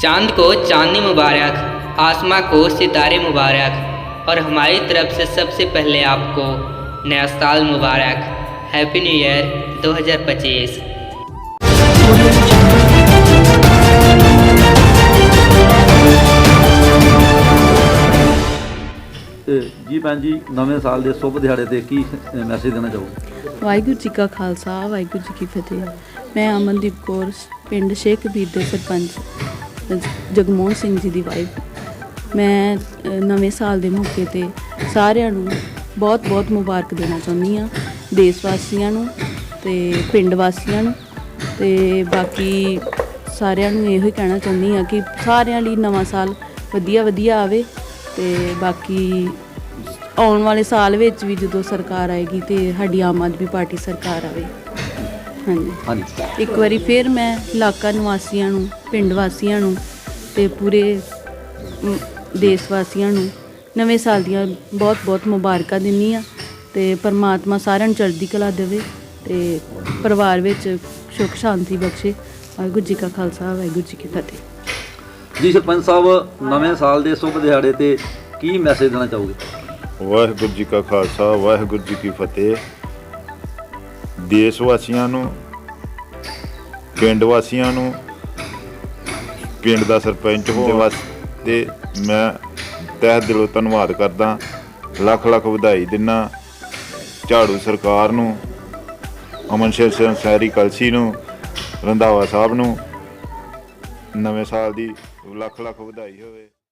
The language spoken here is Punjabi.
चांद को चांदनी मुबारक आसमां को सितारे मुबारक और हमारी तरफ से सबसे पहले आपको नया साल मुबारक हैप्पी न्यू ईयर 2025 ਤੇ ਜੀ ਭੈਣ ਜੀ ਨਵੇਂ ਸਾਲ ਦੇ ਸ਼ੁਭ ਦਿਹਾੜੇ ਤੇ ਕੀ ਮੈਸੇਜ ਦੇਣਾ ਚਾਹੋਗੇ ਵਾਹਿਗੁਰੂ ਜੀ ਕਾ ਖਾਲਸਾ ਵਾਹਿਗੁਰੂ ਜੀ ਕੀ ਫਤਿਹ ਮੈਂ ਅਮਨਦੀਪ ਕੌਰ ਪਿੰਡ ਸ਼ੇਖ ਕਬੀਰ ਦੇ ਸਰਪੰਚ ਜਗਮੋਹਨ ਸਿੰਘ ਜੀ ਦੀ ਵਾਈਫ ਮੈਂ ਨਵੇਂ ਸਾਲ ਦੇ ਮੌਕੇ ਤੇ ਸਾਰਿਆਂ ਨੂੰ ਬਹੁਤ ਬਹੁਤ ਮੁਬਾਰਕ ਦੇਣਾ ਚਾਹੁੰਦੀ ਆ ਦੇਸ਼ ਵਾਸੀਆਂ ਨੂੰ ਤੇ ਪਿੰਡ ਵਾਸੀਆਂ ਨੂੰ। ਤੇ ਬਾਕੀ ਸਾਰਿਆਂ ਨੂੰ ਇਹੋ ਹੀ ਕਹਿਣਾ ਚਾਹੁੰਦੀ ਆ ਕਿ ਸਾਰਿਆਂ ਲਈ ਨਵਾਂ ਸਾਲ ਵਧੀਆ ਵਧੀਆ ਆਵੇ ਤੇ ਬਾਕੀ ਆਉਣ ਵਾਲੇ ਸਾਲ ਵਿੱਚ ਵੀ ਜਦੋਂ ਸਰਕਾਰ ਆਏਗੀ ਤੇ ਸਾਡੀ ਆਮ ਆਦਮੀ ਪਾਰਟੀ ਸਰਕਾਰ ਆਵੇ। ਹਾਂਜੀ। ਹਾਂਜੀ। ਇੱਕ ਵਾਰੀ ਫਿਰ ਮੈਂ ਇਲਾਕਾ ਨਿਵਾਸੀਆਂ ਨੂੰ ਪਿੰਡ ਵਾਸੀਆਂ ਨੂੰ ਤੇ ਪੂਰੇ ਦੇਸ਼ ਵਾਸੀਆਂ ਨੂੰ ਨਵੇਂ ਸਾਲ ਦੀਆਂ ਬਹੁਤ ਬਹੁਤ ਮੁਬਾਰਕਾਂ ਦਿੰਦੀ ਆ ਤੇ ਪਰਮਾਤਮਾ ਸਾਰਿਆਂ ਨੂੰ ਚੜ੍ਹਦੀ ਕਲਾ ਦੇਵੇ ਤੇ ਪਰਿਵਾਰ ਵਿੱਚ ਸੁੱਖ ਸ਼ਾਂਤੀ ਬਖਸ਼ੇ। ਵਾਹਿਗੁਰੂ ਜੀ ਕਾ ਖਾਲਸਾ ਵਾਹਿਗੁਰੂ ਜੀ ਕੀ ਫਤਿਹ। ਜੀ ਸਰਪੰਚ ਸਾਹਿਬ ਨਵੇਂ ਸਾਲ ਦੇ ਸ਼ੁਭ ਦਿਹਾੜੇ ਤੇ ਕੀ ਮੈਸੇਜ ਦੇਣਾ ਚਾਹੋਗੇ? ਵਾਹਿਗੁਰੂ ਜੀ ਕਾ ਖਾਲਸਾ ਵਾਹਿਗੁਰੂ ਜੀ ਕੀ ਫਤਿਹ। ਦੇਸ਼ ਵਾਸੀਆਂ ਨੂੰ ਪਿੰਡ ਵਾਸੀਆਂ ਨੂੰ ਪਿੰਡ ਦਾ ਸਰਪੰਚ ਹੋਣ ਵਾਸਤੇ ਮੈਂ ਤਹਿ ਦਿਲੋਂ ਧੰਨਵਾਦ ਕਰਦਾ। ਲੱਖ ਲੱਖ ਵਧਾਈ ਦਿਨਾ ਝਾੜੂ ਸਰਕਾਰ ਨੂੰ ਅਮਨ ਸ਼ੇਰ ਸਿੰਘ ਸਹਿਰੀ ਕਲਸੀ ਨੂੰ ਰੰਧਾਵਾ ਸਾਹਿਬ ਨੂੰ। ਨਵੇਂ ਸਾਲ ਦੀ ਲੱਖ ਲੱਖ ਵਧਾਈ ਹੋਵੇ।